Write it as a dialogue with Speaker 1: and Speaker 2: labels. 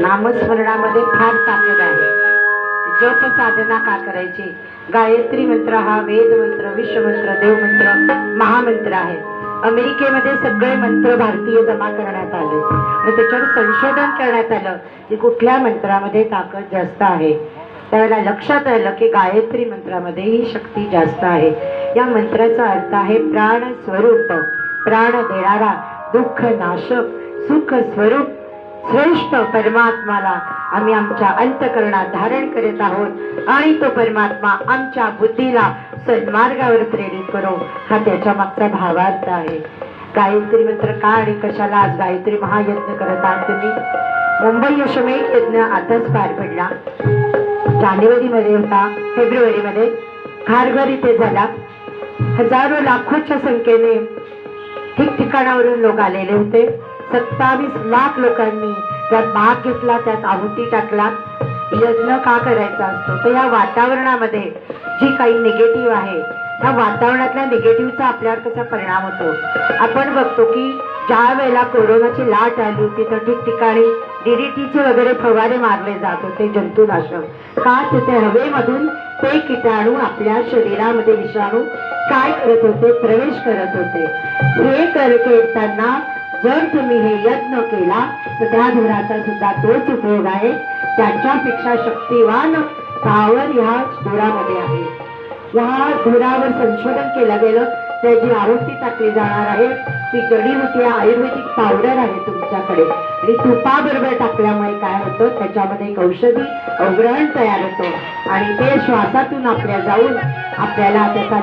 Speaker 1: नामस्मरणामध्ये फार ताकद आहे. जप साधना का करायची? गायत्री मंत्र हा वेद मंत्र विश्वमंत्र देवमंत्र महामंत्र आहे. अमेरिकेमध्ये सगळे मंत्र भारतीय जमा करण्यात आले. आणि त्याच्यावर संशोधन करण्यात आलं की कुठल्या मंत्रामध्ये ताकद जास्त आहे. त्यावेळेला लक्षात आलं की गायत्री मंत्रामध्ये ही शक्ती जास्त आहे. या मंत्राचा अर्थ आहे प्राण स्वरूप प्राण देणारा दुःख नाशक सुख स्वरूप श्रेष्ठ परमात्माला आम्ही आमच्या अंतकरणात धारण करीत आहोत. आणि तो परमात्मा आमच्या बुद्धीला सन्मार्गावर प्रेरित करो. हा त्याच्या मागचा भावार्थ आहे. गायत्री मंत्र का आणि कशाला आज गायत्री महायज्ञ करत आहात तुम्ही? मुंबई अश्वमेध यज्ञ आताच पार पडला. जानेवारी मध्ये होता फेब्रुवारी मध्ये खारघर इथे झाला. हजारो लाखोच्या संख्येने ठिकठिकाणावरून लोक आलेले होते. सत्तावीस लाख लोकांनी त्यात भाग घेतला त्यात आहुती टाकला. यज्ञ का करायचा असतो? तर या वातावरणामध्ये जी काही निगेटिव्ह आहे त्या वातावरणातल्या निगेटिव्हचा आपल्यावर कसा परिणाम होतो? आपण बघतो की ज्या वेळेला कोरोनाची लाट आली होती तर ठिकठिकाणी डीडीटीचे वगैरे फवारे मारले जात होते जंतुनाशक. का तिथे हवेमधून ते किटाणू आपल्या शरीरामध्ये विषाणू काय करत होते प्रवेश करत होते? हे करत करताना जर तुम्ही हे यत्न केला तर त्या धुराचा सुद्धा तोच उपयोग आहे. त्याच्यापेक्षा शक्तिवान पावर ह्या धुरामध्ये आहे. ह्या धुरावर संशोधन केलं गेलं त्याची आरोपी टाकली जाणार आहे ती जडीबुटी आहे, आयुर्वेदिक पावडर आहे तुमच्याकडे. आणि तुपाबरोबर टाकल्यामुळे काय होतं त्याच्यामध्ये एक औषधी अवग्रहण तयार होतं. आणि ते श्वासातून आपल्या जाऊन आपल्याला त्याचा